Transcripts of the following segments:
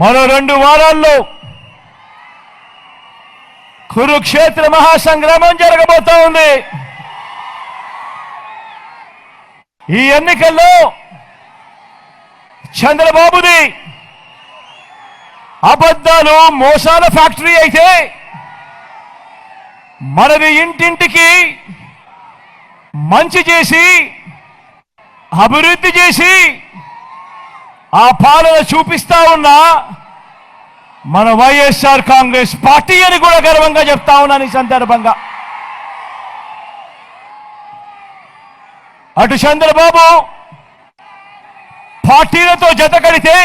మరో రెండు వారాల్లో కురుక్షేత్ర మహాసంగ్రామం జరగబోతా ఉంది. ఈ ఎన్నికల్లో చంద్రబాబుది అబద్ధాలు మోసాల ఫ్యాక్టరీ అయితే మనది ఇంటింటికి మంచి చేసి అభివృద్ధి చేసి ఆ పాలన చూపిస్తా ఉన్న మన వైఎస్ఆర్ కాంగ్రెస్ పార్టీ అని కూడా గర్వంగా చెప్తా ఉన్నాను ఈ సందర్భంగా. అటు చంద్రబాబు పార్టీలతో జత కడితే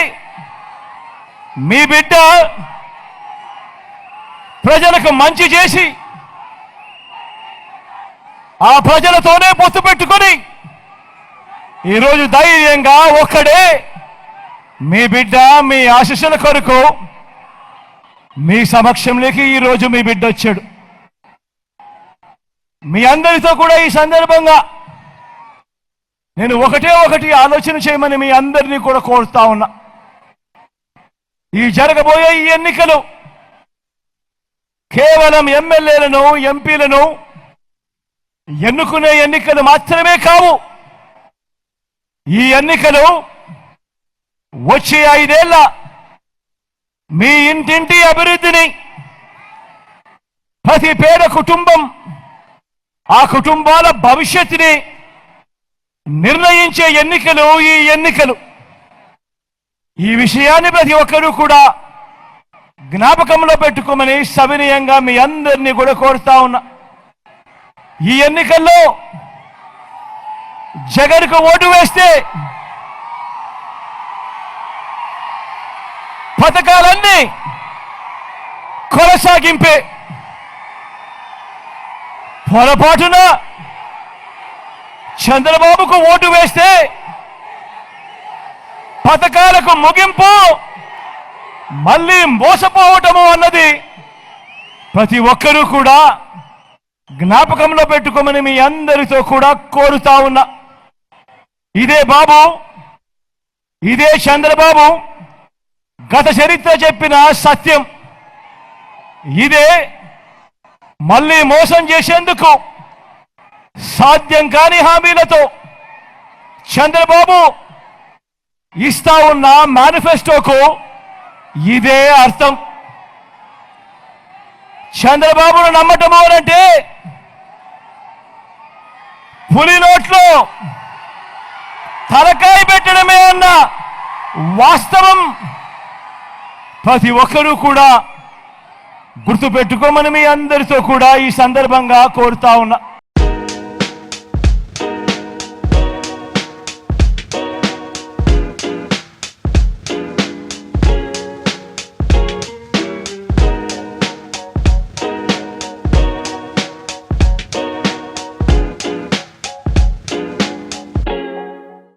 మీ బిడ్డ ప్రజలకు మంచి చేసి ఆ ప్రజలతోనే పొత్తు పెట్టుకొని ఈరోజు ధైర్యంగా ఒక్కడే మీ బిడ్డ మీ ఆశీస్సుల కొరకు మీ సమక్షంలోకి ఈరోజు మీ బిడ్డ వచ్చాడు. మీ అందరితో కూడా ఈ సందర్భంగా నేను ఒకటే ఒకటి ఆలోచన చేయమని మీ అందరినీ కూడా కోరుతా ఉన్నా. ఈ జరగబోయే ఈ ఎన్నికలు కేవలం ఎమ్మెల్యేలను ఎంపీలను ఎన్నుకునే ఎన్నికలు మాత్రమే కావు. ఈ ఎన్నికలు వచ్చే ఐదేళ్ళ మీ ఇంటింటి అభివృద్ధిని ప్రతి పేద కుటుంబం ఆ కుటుంబాల భవిష్యత్తుని నిర్ణయించే ఎన్నికలు ఈ ఎన్నికలు. ఈ విషయాన్ని ప్రతి ఒక్కరూ కూడా జ్ఞాపకంలో పెట్టుకోమని సవినయంగా మీ అందరినీ కూడా కోరుతా ఉన్నా. ఈ ఎన్నికల్లో జగన్కు ఓటు వేస్తే పథకాలన్నీ కొనసాగింపే పొరపాటున చంద్రబాబుకు ఓటు వేస్తే పథకాలకు ముగింపు మళ్ళీ మోసపోవటము అన్నది ప్రతి ఒక్కరూ కూడా జ్ఞాపకంలో పెట్టుకోమని మీ అందరితో కూడా కోరుతా ఉన్నా. ఇదే బాబు ఇదే చంద్రబాబు గత చరిత్ర చెప్పిన సత్యం. ఇదే మళ్ళీ మోసం చేసేందుకు సాధ్యం కాని హామీలతో చంద్రబాబు ఇస్తా ఉన్న మేనిఫెస్టోకు ఇదే అర్థం. చంద్రబాబును నమ్మటము అంటే పులి నోట్లో తలకాయ పెట్టడమే అన్న వాస్తవం. ప్రతి ఒక్కరూ కూడా గుర్తుపెట్టుకోమని మీ అందరితో కూడా ఈ సందర్భంగా కోరుతా ఉన్నా